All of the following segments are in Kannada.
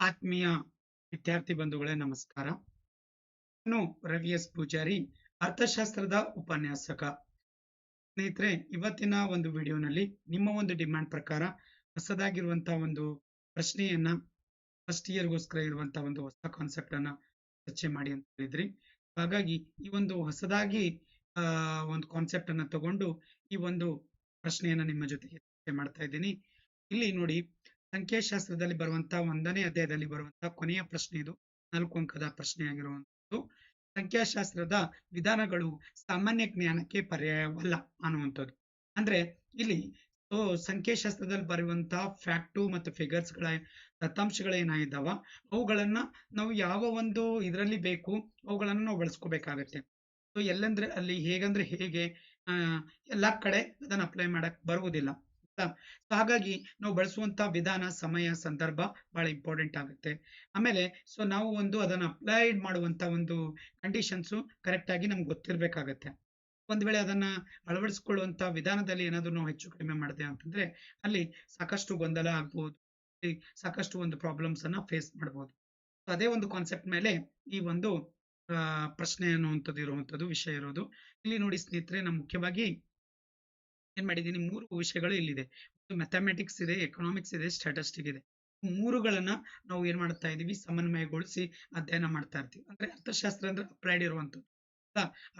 ಆತ್ಮೀಯ ವಿದ್ಯಾರ್ಥಿ ಬಂಧುಗಳೇ, ನಮಸ್ಕಾರ. ನಾನು ರವಿ ಎಸ್ ಪೂಜಾರಿ, ಅರ್ಥಶಾಸ್ತ್ರದ ಉಪನ್ಯಾಸಕ. ಸ್ನೇಹಿತರೆ, ಇವತ್ತಿನ ಒಂದು ವಿಡಿಯೋನಲ್ಲಿ ನಿಮ್ಮ ಒಂದು ಡಿಮ್ಯಾಂಡ್ ಪ್ರಕಾರ ಹೊಸದಾಗಿರುವಂತಹ ಒಂದು ಪ್ರಶ್ನೆಯನ್ನ ಫಸ್ಟ್ ಇಯರ್ಗೋಸ್ಕರ ಇರುವಂತಹ ಒಂದು ಹೊಸ ಕಾನ್ಸೆಪ್ಟ್ ಅನ್ನ ಚರ್ಚೆ ಮಾಡಿ ಅಂತ ಹೇಳಿದ್ರಿ. ಹಾಗಾಗಿ ಈ ಒಂದು ಹೊಸದಾಗಿ ಒಂದು ಕಾನ್ಸೆಪ್ಟ್ ಅನ್ನ ತಗೊಂಡು ಈ ಒಂದು ಪ್ರಶ್ನೆಯನ್ನ ನಿಮ್ಮ ಜೊತೆಗೆ ಚರ್ಚೆ ಮಾಡ್ತಾ ಇದ್ದೀನಿ. ಇಲ್ಲಿ ನೋಡಿ ಸಂಖ್ಯಾಶಾಸ್ತ್ರದಲ್ಲಿ ಬರುವಂತಹ ಒಂದನೇ ಅಧ್ಯಾಯದಲ್ಲಿ ಬರುವಂತಹ ಕೊನೆಯ ಪ್ರಶ್ನೆ ಇದು. ನಾಲ್ಕು ಅಂಕದ ಪ್ರಶ್ನೆ ಆಗಿರುವಂತದ್ದು. ಸಂಖ್ಯಾಶಾಸ್ತ್ರದ ವಿಧಾನಗಳು ಸಾಮಾನ್ಯ ಜ್ಞಾನಕ್ಕೆ ಪರ್ಯಾಯವಲ್ಲ ಅನ್ನುವಂಥದ್ದು. ಅಂದ್ರೆ ಇಲ್ಲಿ ಸಂಖ್ಯಾಶಾಸ್ತ್ರದಲ್ಲಿ ಬರುವಂತಹ ಫ್ಯಾಕ್ಟು ಮತ್ತು ಫಿಗರ್ಸ್ಗಳ ದತ್ತಾಂಶಗಳೇನಾಗಿದ್ದಾವ ಅವುಗಳನ್ನ ನಾವು ಯಾವ ಒಂದು ಇದರಲ್ಲಿ ಬೇಕು, ಅವುಗಳನ್ನು ನಾವು ಬಳಸ್ಕೋಬೇಕಾಗತ್ತೆ. ಸೊ, ಎಲ್ಲಂದ್ರೆ ಅಲ್ಲಿ ಹೇಗಂದ್ರೆ ಹೇಗೆ ಎಲ್ಲ ಕಡೆ ಅದನ್ನ ಅಪ್ಲೈ ಮಾಡಕ್ ಬರುವುದಿಲ್ಲ. ಹಾಗಾಗಿ ನಾವು ಬಳಸುವಂತ ವಿಧಾನ, ಸಮಯ, ಸಂದರ್ಭ ಬಹಳ ಇಂಪಾರ್ಟೆಂಟ್ ಆಗುತ್ತೆ. ಆಮೇಲೆ ಸೊ ನಾವು ಒಂದು ಅದನ್ನ ಅಪ್ಲೈಡ್ ಮಾಡುವಂತ ಒಂದು ಕಂಡೀಷನ್ಸು ಕರೆಕ್ಟ್ ಆಗಿ ನಮ್ಗೆ ಗೊತ್ತಿರ್ಬೇಕಾಗತ್ತೆ. ಒಂದ್ ವೇಳೆ ಅದನ್ನ ಅಳವಡಿಸ್ಕೊಳ್ಳುವಂಥ ವಿಧಾನದಲ್ಲಿ ಏನಾದ್ರು ನಾವು ಹೆಚ್ಚು ಕಡಿಮೆ ಮಾಡಿದೆ ಅಂತಂದ್ರೆ, ಅಲ್ಲಿ ಸಾಕಷ್ಟು ಗೊಂದಲ ಆಗ್ಬಹುದು ಸಾಕಷ್ಟು ಒಂದು ಪ್ರಾಬ್ಲಮ್ಸ್ ಅನ್ನ ಫೇಸ್ ಮಾಡಬಹುದು ಅದೇ ಒಂದು ಕಾನ್ಸೆಪ್ಟ್ ಮೇಲೆ ಈ ಒಂದು ಪ್ರಶ್ನೆ ಅನ್ನುವಂಥದ್ದು ಇರುವಂತದ್ದು ವಿಷಯ ಇರೋದು. ಇಲ್ಲಿ ನೋಡಿ ಸ್ನೇಹಿತರೆ ನಾವು ಮುಖ್ಯವಾಗಿ ಏನ್ ಮಾಡಿದೀನಿ ಮೂರು ವಿಷಯಗಳು ಇಲ್ಲಿದೆ. ಮ್ಯಾಥಮೆಟಿಕ್ಸ್ ಇದೆ ಎಕನಾಮಿಕ್ಸ್ ಇದೆ ಸ್ಟಾಟಿಸ್ಟಿಕ್ ಇದೆ. ಮೂರುಗಳನ್ನ ನಾವು ಏನ್ ಮಾಡ್ತಾ ಇದೀವಿ ಸಮನ್ವಯಗೊಳಿಸಿ ಅಧ್ಯಯನ ಮಾಡ್ತಾ ಇರ್ತೀವಿ. ಅಂದ್ರೆ ಅರ್ಥಶಾಸ್ತ್ರ ಅಂದ್ರೆ ಅಪ್ಲೈಡ್ ಇರುವಂತದ್ದು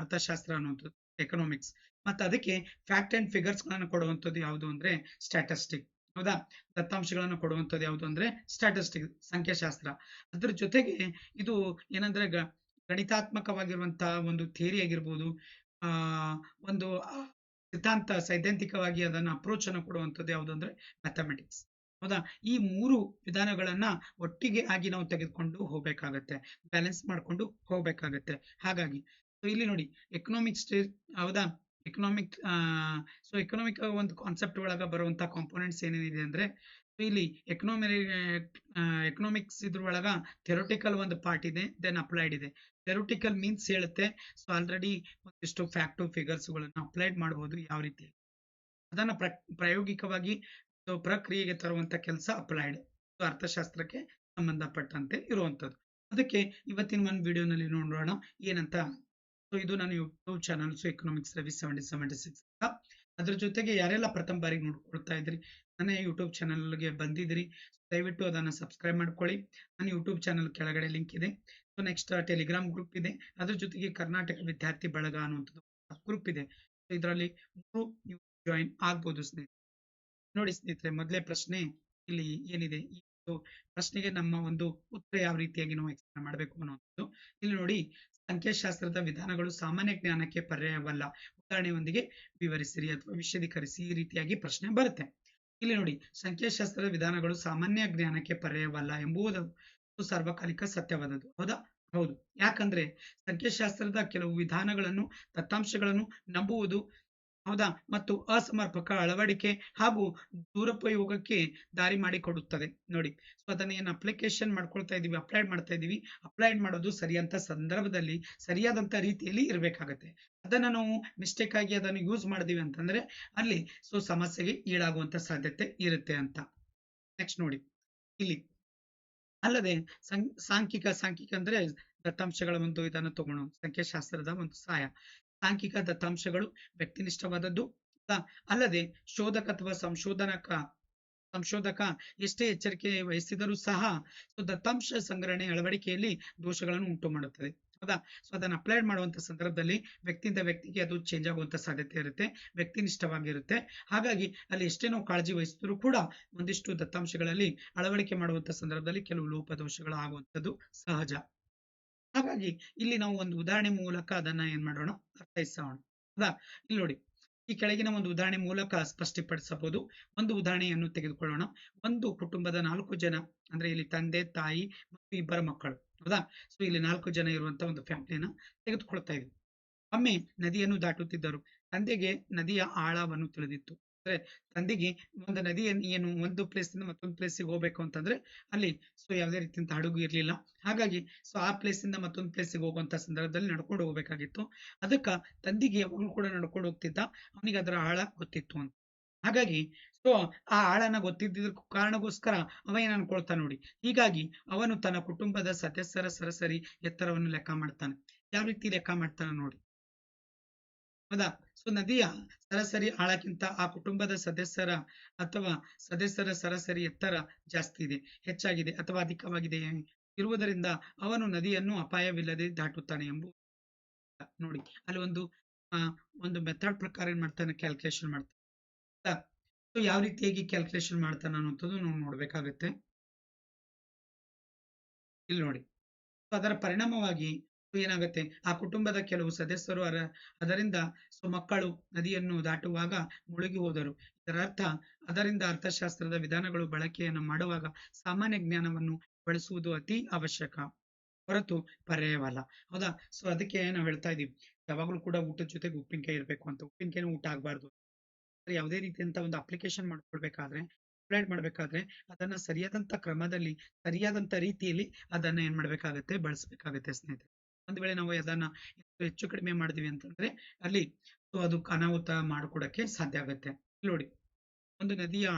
ಅರ್ಥಶಾಸ್ತ್ರ ಅನ್ನುವಂಥದ್ದು. ಎಕನಾಮಿಕ್ಸ್ ಮತ್ತೆ ಅದಕ್ಕೆ ಫ್ಯಾಕ್ಟ್ ಅಂಡ್ ಫಿಗರ್ಸ್ ಗಳನ್ನ ಕೊಡುವಂಥದ್ದು ಯಾವುದು ಅಂದ್ರೆ ಸ್ಟಾಟಿಸ್ಟಿಕ್ ಹೌದಾ? ದತ್ತಾಂಶಗಳನ್ನು ಕೊಡುವಂಥದ್ದು ಯಾವುದು ಅಂದ್ರೆ ಸ್ಟಾಟಿಸ್ಟಿಕ್ ಸಂಖ್ಯಾಶಾಸ್ತ್ರ. ಅದ್ರ ಜೊತೆಗೆ ಇದು ಏನಂದ್ರೆ ಗಣಿತಾತ್ಮಕವಾಗಿರುವಂತಹ ಒಂದು ಥಿಯರಿ ಆಗಿರ್ಬೋದು, ಆ, ಒಂದು ಸಿದ್ಧಾಂತ ಸೈದ್ಧಾಂತಿಕವಾಗಿ ಅದನ್ನ ಅಪ್ರೋಚ್ ಅನ್ನು ಕೊಡುವಂಥದ್ದು ಯಾವುದು ಅಂದ್ರೆ ಮ್ಯಾಥಮೆಟಿಕ್ಸ್ ಹೌದಾ? ಈ ಮೂರು ವಿಧಾನಗಳನ್ನ ಒಟ್ಟಿಗೆ ಆಗಿ ನಾವು ತೆಗೆದುಕೊಂಡು ಹೋಗ್ಬೇಕಾಗತ್ತೆ. ಬ್ಯಾಲೆನ್ಸ್ ಮಾಡ್ಕೊಂಡು ಹೋಗ್ಬೇಕಾಗತ್ತೆ. ಹಾಗಾಗಿ ಸೊ ಇಲ್ಲಿ ನೋಡಿ ಎಕನಾಮಿಕ್ಸ್ ಹೌದಾ? ಎಕನಾಮಿಕ್ ಸೊ ಎಕನಾಮಿಕ್ ಒಂದು ಕಾನ್ಸೆಪ್ಟ್ ಒಳಗೆ ಬರುವಂತ ಕಾಂಪೋನೆಂಟ್ಸ್ ಏನೇನಿದೆ ಅಂದ್ರೆ ಇಲ್ಲಿ ಎಕನಾಮಿ ಎಕನಾಮಿಕ್ಸ್ ಇದ್ರೊಳಗ ಥೆರೋಟಿಕಲ್ ಒಂದು ಪಾರ್ಟ್ ಇದೆ ದೆನ್ ಅಪ್ಲೈಡ್ ಇದೆ. ಥೆರೋಟಿಕಲ್ ಮೀನ್ಸ್ ಹೇಳುತ್ತೆ. ಸೊ ಆಲ್ರೆಡಿ ಒಂದಿಷ್ಟು ಫ್ಯಾಕ್ಟು ಫಿಗರ್ಸ್ ಗಳನ್ನ ಅಪ್ಲೈಡ್ ಮಾಡಬಹುದು ಯಾವ ರೀತಿ. ಅದನ್ನ ಪ್ರ, ಪ್ರಾಯೋಗಿಕವಾಗಿ ಪ್ರಕ್ರಿಯೆಗೆ ತರುವಂತ ಕೆಲಸ ಅಪ್ಲೈಡ್ ಅರ್ಥಶಾಸ್ತ್ರಕ್ಕೆ ಸಂಬಂಧಪಟ್ಟಂತೆ ಇರುವಂಥದ್ದು. ಅದಕ್ಕೆ ಇವತ್ತಿನ ಒಂದು ವಿಡಿಯೋನಲ್ಲಿ ನೋಡೋಣ ಏನಂತ. ಸೊ ಇದು ನಾನು YouTube channel so economics Ravi seventy seventy six ಅದ್ರ ಜೊತೆಗೆ ಯಾರೆಲ್ಲ ಪ್ರಥಮ ಬಾರಿಗೆ ನೋಡ್ಕೊಳ್ತಾ ಇದ್ರಿ, ನನ್ನ ಯೂಟ್ಯೂಬ್ ಚಾನಲ್ಗೆ ಬಂದಿದ್ರಿ, ದಯವಿಟ್ಟು ಅದನ್ನ ಸಬ್ಸ್ಕ್ರೈಬ್ ಮಾಡ್ಕೊಳ್ಳಿ. ನನ್ನ ಯೂಟ್ಯೂಬ್ ಚಾನಲ್ ಕೆಳಗಡೆ ಲಿಂಕ್ ಇದೆ. ನೆಕ್ಸ್ಟ್ ಟೆಲಿಗ್ರಾಮ್ ಗ್ರೂಪ್ ಇದೆ. ಅದ್ರ ಜೊತೆಗೆ ಕರ್ನಾಟಕ ವಿದ್ಯಾರ್ಥಿ ಬಳಗ ಅನ್ನುವಂಥದ್ದು ಗ್ರೂಪ್ ಇದೆ. ಇದರಲ್ಲಿ ಮೂರು ನೀವು ಜಾಯಿನ್ ಆಗ್ಬೋದು ಸ್ನೇಹಿತರೆ. ನೋಡಿ ಸ್ನೇಹಿತರೆ, ಮೊದಲೇ ಪ್ರಶ್ನೆ ಇಲ್ಲಿ ಏನಿದೆ? ಈ ಪ್ರಶ್ನೆಗೆ ನಮ್ಮ ಒಂದು ಉತ್ತರ ಯಾವ ರೀತಿಯಾಗಿ ನಾವು ಎಕ್ಸ್ಪ್ಲೇನ್ ಮಾಡಬೇಕು ಅನ್ನೋದು ಇಲ್ಲಿ ನೋಡಿ, ಸಂಖ್ಯಾಶಾಸ್ತ್ರದ ವಿಧಾನಗಳು ಸಾಮಾನ್ಯ ಜ್ಞಾನಕ್ಕೆ ಪರ್ಯಾಯವಲ್ಲ. ಉದಾಹರಣೆಯೊಂದಿಗೆ ವಿವರಿಸಿರಿ ಅಥವಾ ವಿಶದೀಕರಿಸಿ ಈ ರೀತಿಯಾಗಿ ಪ್ರಶ್ನೆ ಬರುತ್ತೆ. ಇಲ್ಲಿ ನೋಡಿ, ಸಂಖ್ಯಾಶಾಸ್ತ್ರದ ವಿಧಾನಗಳು ಸಾಮಾನ್ಯ ಜ್ಞಾನಕ್ಕೆ ಪರ್ಯಾಯವಲ್ಲ ಎಂಬುದು ಸಾರ್ವಕಾಲಿಕ ಸತ್ಯವಾದದ್ದು. ಹೌದಾ? ಹೌದು. ಯಾಕಂದ್ರೆ ಸಂಖ್ಯಾಶಾಸ್ತ್ರದ ಕೆಲವು ವಿಧಾನಗಳನ್ನು, ದತ್ತಾಂಶಗಳನ್ನು ನಂಬುವುದು, ಹೌದಾ? ಮತ್ತು ಅಸಮರ್ಪಕ ಅಳವಡಿಕೆ ಹಾಗೂ ದುರುಪಯೋಗಕ್ಕೆ ದಾರಿ ಮಾಡಿಕೊಡುತ್ತದೆ. ನೋಡಿ ಸೊ ಅದನ್ನ ಏನು ಅಪ್ಲಿಕೇಶನ್ ಮಾಡ್ಕೊಳ್ತಾ ಇದೀವಿ ಅಪ್ಲೈಡ್ ಮಾಡ್ತಾ ಇದೀವಿ. ಅಪ್ಲೈಡ್ ಮಾಡೋದು ಸರಿಯಂತ ಸಂದರ್ಭದಲ್ಲಿ ಸರಿಯಾದಂತ ರೀತಿಯಲ್ಲಿ ಇರಬೇಕಾಗತ್ತೆ. ಅದನ್ನ ನಾವು ಮಿಸ್ಟೇಕ್ ಆಗಿ ಅದನ್ನು ಯೂಸ್ ಮಾಡಿದೀವಿ ಅಂತಂದ್ರೆ ಅಲ್ಲಿ ಸೊ ಸಮಸ್ಯೆಗೆ ಈಡಾಗುವಂತ ಸಾಧ್ಯತೆ ಇರುತ್ತೆ ಅಂತ. ನೆಕ್ಸ್ಟ್ ನೋಡಿ. ಇಲ್ಲಿ ಅಲ್ಲದೆ ಸಾಂಖ್ಯಿಕ ಸಾಂಖ್ಯಿಕ ಅಂದ್ರೆ ದತ್ತಾಂಶಗಳ ಒಂದು ಇದನ್ನು ತಗೋಣ. ಸಂಖ್ಯಾಶಾಸ್ತ್ರದ ಒಂದು ಸಹಾಯ. ಸಾಂಖ್ಯಿಕ ದತ್ತಾಂಶಗಳು ವ್ಯಕ್ತಿನಿಷ್ಠವಾದದ್ದು ಅಲ್ಲದೆ ಶೋಧಕ ಅಥವಾ ಸಂಶೋಧನಕ, ಸಂಶೋಧಕ ಎಷ್ಟೇ ಎಚ್ಚರಿಕೆ ವಹಿಸಿದರೂ ಸಹ ದತ್ತಾಂಶ ಸಂಗ್ರಹಣೆ ಅಳವಡಿಕೆಯಲ್ಲಿ ದೋಷಗಳನ್ನು ಉಂಟು ಮಾಡುತ್ತದೆ ಹೌದಾ ಸೊ ಅದನ್ನ ಅಪ್ಲೈಡ್ ಮಾಡುವಂತ ಸಂದರ್ಭದಲ್ಲಿ ವ್ಯಕ್ತಿಯಿಂದ ವ್ಯಕ್ತಿಗೆ ಅದು ಚೇಂಜ್ ಆಗುವಂತ ಸಾಧ್ಯತೆ ಇರುತ್ತೆ, ವ್ಯಕ್ತಿನಿಷ್ಠವಾಗಿರುತ್ತೆ. ಹಾಗಾಗಿ ಅಲ್ಲಿ ಎಷ್ಟೇ ಕಾಳಜಿ ವಹಿಸಿದ್ರು ಕೂಡ ಒಂದಿಷ್ಟು ದತ್ತಾಂಶಗಳಲ್ಲಿ ಅಳವಡಿಕೆ ಮಾಡುವಂತ ಸಂದರ್ಭದಲ್ಲಿ ಕೆಲವು ಲೋಪದೋಷಗಳು ಆಗುವಂಥದ್ದು ಸಹಜ. ಹಾಗಾಗಿ ಇಲ್ಲಿ ನಾವು ಒಂದು ಉದಾಹರಣೆ ಮೂಲಕ ಅದನ್ನ ಏನ್ ಮಾಡೋಣ, ಅರ್ಥೈಸೋಣ. ಹೌದಾ ಇಲ್ಲಿ ನೋಡಿ. ಈ ಕೆಳಗಿನ ಒಂದು ಉದಾಹರಣೆ ಮೂಲಕ ಸ್ಪಷ್ಟಪಡಿಸಬಹುದು. ಒಂದು ಉದಾಹರಣೆಯನ್ನು ತೆಗೆದುಕೊಳ್ಳೋಣ. ಒಂದು ಕುಟುಂಬದ ನಾಲ್ಕು ಜನ, ಅಂದ್ರೆ ಇಲ್ಲಿ ತಂದೆ, ತಾಯಿ ಮತ್ತು ಇಬ್ಬರ ಮಕ್ಕಳು. ಹೌದಾ? ಸೊ ಇಲ್ಲಿ ನಾಲ್ಕು ಜನ ಇರುವಂತ ಒಂದು ಫ್ಯಾಮಿಲಿನ ತೆಗೆದುಕೊಳ್ತಾ ಇದ್ವಿ. ಒಮ್ಮೆ ನದಿಯನ್ನು ದಾಟುತ್ತಿದ್ದರು. ತಂದೆಗೆ ನದಿಯ ಆಳವನ್ನು ತಿಳಿದಿತ್ತು. ಅಂದ್ರೆ ತಂದೆಗೆ ಒಂದು ನದಿಯನ್ನು ಏನು ಒಂದು ಪ್ಲೇಸ್ ಇಂದ ಮತ್ತೊಂದು ಪ್ಲೇಸಿಗೆ ಹೋಗ್ಬೇಕು ಅಂತಂದ್ರೆ ಅಲ್ಲಿ ಸೊ ಯಾವುದೇ ರೀತಿಯಂತ ಹಡಗು ಇರಲಿಲ್ಲ. ಹಾಗಾಗಿ ಸೊ ಆ ಪ್ಲೇಸ್ ಇಂದ ಮತ್ತೊಂದು ಪ್ಲೇಸಿಗೆ ಹೋಗುವಂತ ಸಂದರ್ಭದಲ್ಲಿ ನಡ್ಕೊಂಡು ಹೋಗ್ಬೇಕಾಗಿತ್ತು. ಅದಕ್ಕ ತಂದೆಗೆ ಅವನು ಕೂಡ ನಡ್ಕೊಂಡು ಹೋಗ್ತಿದ್ದ. ಅವನಿಗೆ ಅದರ ಆಳ ಗೊತ್ತಿತ್ತು ಅಂತ. ಹಾಗಾಗಿ ಸೊ ಆ ಆಳನ ಗೊತ್ತಿದ್ದ ಕಾರಣಗೋಸ್ಕರ ಅವ ಏನ್ ಅನ್ಕೊಳ್ತಾನೆ ನೋಡಿ, ಹೀಗಾಗಿ ಅವನು ತನ್ನ ಕುಟುಂಬದ ಸದಸ್ಯರ ಸರಾಸರಿ ಎತ್ತರವನ್ನು ಲೆಕ್ಕ ಮಾಡ್ತಾನೆ. ಯಾವ ರೀತಿ ಲೆಕ್ಕ ಮಾಡ್ತಾನೆ ನೋಡಿ. ಹೌದಾ? ಸೊ ನದಿಯ ಸರಾಸರಿ ಆಳಕ್ಕಿಂತ ಆ ಕುಟುಂಬದ ಸದಸ್ಯರ ಅಥವಾ ಸದಸ್ಯರ ಸರಾಸರಿ ಎತ್ತರ ಜಾಸ್ತಿ ಇದೆ, ಹೆಚ್ಚಾಗಿದೆ ಅಥವಾ ಅಧಿಕವಾಗಿದೆ ಇರುವುದರಿಂದ ಅವನು ನದಿಯನ್ನು ಅಪಾಯವಿಲ್ಲದೆ ದಾಟುತ್ತಾನೆ ಎಂಬ ನೋಡಿ. ಅಲ್ಲಿ ಒಂದು ಒಂದು ಮೆಥಡ್ ಪ್ರಕಾರ ಏನ್ ಮಾಡ್ತಾನೆ ಕ್ಯಾಲ್ಕುಲೇಷನ್ ಮಾಡ್ತಾನೆ. ಸೊ ಯಾವ ರೀತಿಯಾಗಿ ಕ್ಯಾಲ್ಕುಲೇಷನ್ ಮಾಡ್ತಾನೆ ಅನ್ನೋದು ನಾವು ನೋಡಬೇಕಾಗುತ್ತೆ. ಇಲ್ಲಿ ನೋಡಿ. ಅದರ ಪರಿಣಾಮವಾಗಿ ಏನಾಗುತ್ತೆ? ಆ ಕುಟುಂಬದ ಕೆಲವು ಸದಸ್ಯರು ಅದರಿಂದ ಸೊ ಮಕ್ಕಳು ನದಿಯನ್ನು ದಾಟುವಾಗ ಮುಳುಗಿ ಹೋದರು. ಇದರ ಅರ್ಥ ಅದರಿಂದ ಅರ್ಥಶಾಸ್ತ್ರದ ವಿಧಾನಗಳು ಬಳಕೆಯನ್ನು ಮಾಡುವಾಗ ಸಾಮಾನ್ಯ ಜ್ಞಾನವನ್ನು ಬಳಸುವುದು ಅತಿ ಅವಶ್ಯಕ. ಹೊರತು ಪರ್ಯಾಯವಲ್ಲ. ಹೌದಾ? ಸೊ ಅದಕ್ಕೆ ನಾವು ಹೇಳ್ತಾ ಇದೀವಿ ಯಾವಾಗಲೂ ಕೂಡ ಊಟದ ಜೊತೆಗೆ ಉಪ್ಪಿನಕಾಯಿ ಇರಬೇಕು ಅಂತ. ಉಪ್ಪಿನಕಾಯಿನೂ ಊಟ ಆಗಬಾರ್ದು. ಯಾವುದೇ ರೀತಿಯಂತ ಒಂದು ಅಪ್ಲಿಕೇಶನ್ ಮಾಡ್ಕೊಳ್ಬೇಕಾದ್ರೆ ಅಪ್ಲೈಡ್ ಮಾಡ್ಬೇಕಾದ್ರೆ ಅದನ್ನ ಸರಿಯಾದಂತ ಕ್ರಮದಲ್ಲಿ, ಸರಿಯಾದಂತ ರೀತಿಯಲ್ಲಿ ಅದನ್ನ ಏನ್ ಮಾಡ್ಬೇಕಾಗತ್ತೆ, ಬಳಸಬೇಕಾಗತ್ತೆ ಸ್ನೇಹಿತರೆ. ಒಂದ್ ವೇಳೆ ನಾವು ಅದನ್ನ ಹೆಚ್ಚು ಕಡಿಮೆ ಮಾಡಿದ್ವಿ ಅಂತಂದ್ರೆ ಅಲ್ಲಿ ಅದು ಅನಾಹುತ ಮಾಡ್ಕೊಡಕ್ಕೆ ಸಾಧ್ಯ ಆಗುತ್ತೆ. ನೋಡಿ, ಒಂದು ನದಿಯ,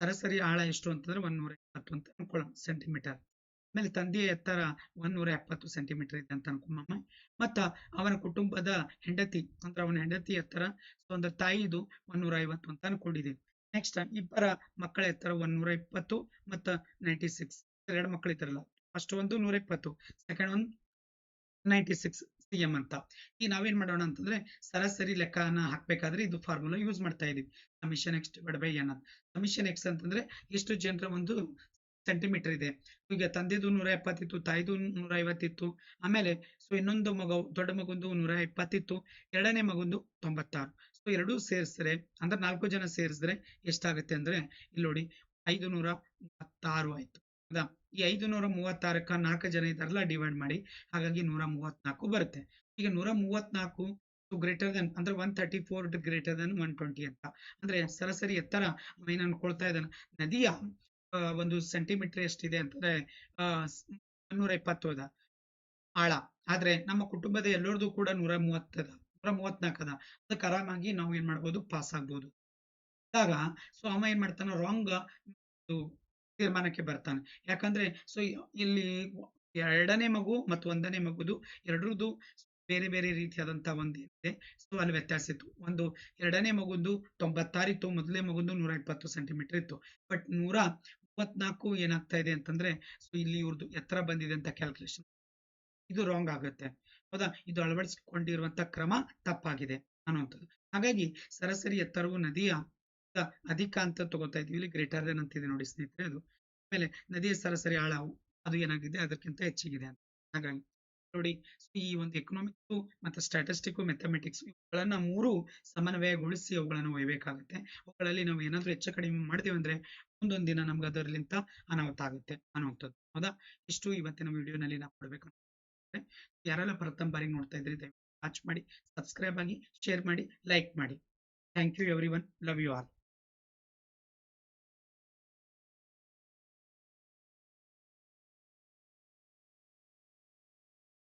ಸರಾಸರಿ ಆಳ ಎಷ್ಟು ಅಂತಂದ್ರೆ ಒಂದ್ ನೂರ ಇಪ್ಪತ್ತು ಅಂತ ಅನ್ಕೊಳ್ಳೋಣ ಸೆಂಟಿಮೀಟರ್ ಆಮೇಲೆ ತಂದೆಯ ಎತ್ತರ ಒಂದೂರ ಎಪ್ಪತ್ತು ಸೆಂಟಿಮೀಟರ್ ಇದೆ ಅಂತ ಅನ್ಕೊಂಬಮ್ಮ ಮತ್ತ ಅವನ ಕುಟುಂಬದ ಹೆಂಡತಿ, ಅಂದ್ರೆ ಅವನ ಹೆಂಡತಿ ಎತ್ತರ ಸೊ ಅಂದ್ರೆ ತಾಯಿದು ಒಂದೂರ ಐವತ್ತು ಅಂತ ಅನ್ಕೊಂಡಿದೀವಿ. ನೆಕ್ಸ್ಟ್ ಇಬ್ಬರ ಮಕ್ಕಳ ಎತ್ತರ ಒಂದೂರ ಇಪ್ಪತ್ತು ಮತ್ತ ನೈಂಟಿ ಸಿಕ್ಸ್ ಎರಡು ಮಕ್ಕಳು ಇದ್ದಾರಲ್ಲ ಫಸ್ಟ್ ಒಂದು ನೂರ ಇಪ್ಪತ್ತು ಸೆಕೆಂಡ್ ಒಂದು ನೈಂಟಿ ಸಿಕ್ಸ್ ಸಿ ಎಂ ಅಂತ. ಈ ನಾವೇನ್ ಮಾಡೋಣ ಅಂತಂದ್ರೆ ಸರಾಸರಿ ಲೆಕ್ಕನ ಹಾಕ್ಬೇಕಾದ್ರೆ ಇದು ಫಾರ್ಮುಲಾ ಯೂಸ್ ಮಾಡ್ತಾ ಇದೀವಿ. Commission X divide by N ಅಂತ. ಎಕ್ಸ್ ಅಂತಂದ್ರೆ ಎಷ್ಟು ಜನರ ಒಂದು ಸೆಂಟಿಮೀಟರ್ ಇದೆ. ಈಗ ತಂದೆದು ನೂರ ಎಪ್ಪತ್ತಿತ್ತು ತಾಯಿದು ನೂರ ಐವತ್ತಿತ್ತು ಆಮೇಲೆ ಸೊ ಇನ್ನೊಂದು ಮಗು, ದೊಡ್ಡ ಮಗುಂದು ನೂರ ಇಪ್ಪತ್ತಿತ್ತು ಎರಡನೇ ಮಗುಂದು ತೊಂಬತ್ತಾರು. ಸೊ ಎರಡೂ ಸೇರಿಸಿದ್ರೆ, ಅಂದ್ರೆ ನಾಲ್ಕು ಜನ ಸೇರಿಸಿದ್ರೆ ಎಷ್ಟಾಗುತ್ತೆ ಅಂದ್ರೆ, ಇಲ್ಲಿ ನೋಡಿ ಐದು ನೂರ ಮೂವತ್ತಾರು ಆಯ್ತು. ಹೌದಾ? ಈ ಐದು ನೂರ ಮೂವತ್ತಾರಕ್ಕ ನಾಲ್ಕು ಜನ ಇದಾರಲ್ಲ ಡಿವೈಡ್ ಮಾಡಿ, ಹಾಗಾಗಿ ನೂರ ಮೂವತ್ನಾಲ್ಕು ಬರುತ್ತೆ. ಈಗ ನೂರ ಮೂವತ್ನಾಲ್ಕು ಗ್ರೇಟರ್ ದನ್ ಅಂದ್ರೆ one thirty four greater than one twenty ಅಂತ. ಅಂದ್ರೆ ಸರಾಸರಿ ಎತ್ತರ ಅನ್ಕೊಳ್ತಾ ಇದ್ದಾನೆ. ನದಿಯ ಒಂದು ಸೆಂಟಿಮೀಟರ್ ಎಷ್ಟಿದೆ ಅಂತಂದ್ರೆ ನೂರ ಇಪ್ಪತ್ತು ಅದ ಆಳ. ಆದ್ರೆ ನಮ್ಮ ಕುಟುಂಬದ ಎಲ್ಲರದು ಕೂಡ ನೂರ ಮೂವತ್ತದ ನೂರ ಮೂವತ್ನಾಲ್ಕದ ಅದ. ಅದಕ್ಕೆ ಆರಾಮಾಗಿ ನಾವು ಏನ್ ಮಾಡ್ಬೋದು ಪಾಸ್ ಆಗ್ಬೋದು. ಆಗ ಸೊ ಅವ ಏನ್ ಮಾಡ್ತಾನ ರಾಂಗ್ ತೀರ್ಮಾನಕ್ಕೆ ಬರ್ತಾನೆ. ಯಾಕಂದ್ರೆ ಸೊ ಇಲ್ಲಿ ಎರಡನೇ ಮಗು ಮತ್ತು ಒಂದನೇ ಮಗುದು ಎರಡರದು ಬೇರೆ ಬೇರೆ ರೀತಿಯಾದಂತ ಒಂದು ಇದೆ. ಸೊ ಅಲ್ಲಿ ವ್ಯತ್ಯಾಸ ಇತ್ತು. ಒಂದು ಎರಡನೇ ಮಗುಂದು ತೊಂಬತ್ತಾರಿತ್ತು ಮೊದಲನೇ ಮಗುಂದು ನೂರ ಇಪ್ಪತ್ತು ಸೆಂಟಿಮೀಟರ್ ಇತ್ತು. ಬಟ್ ನೂರ ಮೂವತ್ನಾಲ್ಕು ಏನಾಗ್ತಾ ಇದೆ ಅಂತಂದ್ರೆ ಸೊ ಇಲ್ಲಿ ಇವ್ರದ್ದು ಎತ್ತರ ಬಂದಿದೆ ಅಂತ ಕ್ಯಾಲ್ಕುಲೇಷನ್ ಇದು ರಾಂಗ್ ಆಗುತ್ತೆ. ಹೌದಾ? ಇದು ಅಳವಡಿಸಿಕೊಂಡಿರುವಂತ ಕ್ರಮ ತಪ್ಪಾಗಿದೆ ಅನ್ನುವಂಥದ್ದು. ಹಾಗಾಗಿ ಸರಾಸರಿ ಎತ್ತರವು ನದಿಯ ಅಧಿಕ ಅಂತ ತಗೋತಾ ಇದೀವಿ ಇಲ್ಲಿ ಗ್ರೇಟರ್ ದನ್ ಅಂತಿದೆ ನೋಡಿ ಸ್ನೇಹಿತರೆ ಅದು. ಆಮೇಲೆ ನದಿಯ ಸರಾಸರಿ ಆಳ ಅದು ಏನಾಗಿದೆ? ಅದಕ್ಕಿಂತ ಹೆಚ್ಚಿಗಿದೆ ಅಂತ. ಹಾಗಾಗಿ ನೋಡಿ. ಈ ಒಂದು ಎಕನಾಮಿಕ್ಸ್ ಮತ್ತು ಸ್ಟ್ಯಾಟಿಸ್ಟಿಕ್ ಮೆಥಮೆಟಿಕ್ಸ್ ಇವುಗಳನ್ನ ಮೂರು ಸಮನ್ವಯಗೊಳಿಸಿ ಅವುಗಳನ್ನು ಒಯ್ಯಬೇಕಾಗುತ್ತೆ ಅವುಗಳಲ್ಲಿ ನಾವು ಏನಾದ್ರೂ ಹೆಚ್ಚು ಕಡಿಮೆ ಮಾಡ್ತೀವಿ ಅಂದ್ರೆ ಒಂದೊಂದು ದಿನ ನಮ್ಗೆ ಅದರಲ್ಲಿಂತ ಅನಾಹುತ ಆಗುತ್ತೆ ಅನ್ನುವಂಥದ್ದು ಹೌದಾ? ಇಷ್ಟು ಇವತ್ತಿನ ವಿಡಿಯೋನಲ್ಲಿ ನಾವು ಕೊಡ್ಬೇಕು ಯಾರೆಲ್ಲ ಪ್ರಥಮ ಬಾರಿ ನೋಡ್ತಾ ಇದ್ರಿ ವಾಚ್ ಮಾಡಿ ಸಬ್ಸ್ಕ್ರೈಬ್ ಆಗಿ ಶೇರ್ ಮಾಡಿ ಲೈಕ್ ಮಾಡಿ. Thank you everyone love you all